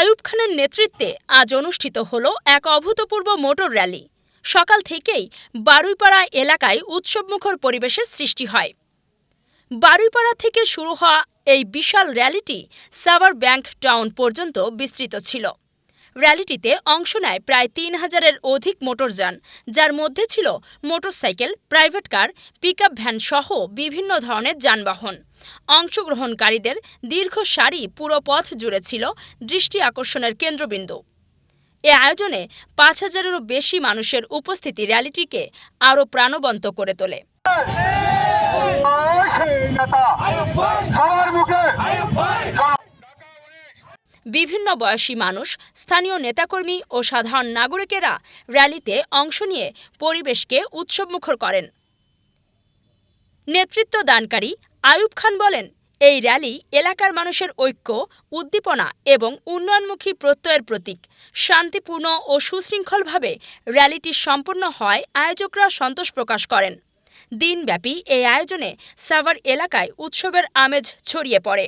আয়ুব খানের নেতৃত্বে আজ অনুষ্ঠিত হল এক অভূতপূর্ব মোটর র্যালি। সকাল থেকেই বারুইপাড়া এলাকায় উৎসবমুখর পরিবেশের সৃষ্টি হয়। বারুইপাড়া থেকে শুরু হওয়া এই বিশাল র্যালিটি সাভার ব্যাংক টাউন পর্যন্ত বিস্তৃত ছিল। র্যালিটিতে অংশ নেয় প্রায় তিন হাজারের অধিক মোটরযান, যার মধ্যে ছিল motorcycle, private car, pickup van সহ বিভিন্ন ধরনের যানবাহন। অংশগ্রহণকারীদের দীর্ঘ সারি পুরো পথ জুড়ে ছিল দৃষ্টি আকর্ষণের কেন্দ্রবিন্দু। এ আয়োজনে পাঁচ হাজারেরও বেশি মানুষের উপস্থিতি র্যালিটিকে আরও প্রাণবন্ত করে তোলে। সবার মুখে বিভিন্ন বয়সী মানুষ, স্থানীয় নেতাকর্মী ও সাধারণ নাগরিকেরা র্যালিতে অংশ নিয়ে পরিবেশকে উৎসবমুখর করেন। নেতৃত্ব দানকারী আয়ুব খান বলেন, এই র্যালি এলাকার মানুষের ঐক্য, উদ্দীপনা এবং উন্নয়নমুখী প্রত্যয়ের প্রতীক। শান্তিপূর্ণ ও সুশৃঙ্খলভাবে র্যালিটি সম্পন্ন হয় আয়োজকরা সন্তোষ প্রকাশ করেন। দিনব্যাপী এই আয়োজনে সাভার এলাকায় উৎসবের আমেজ ছড়িয়ে পড়ে।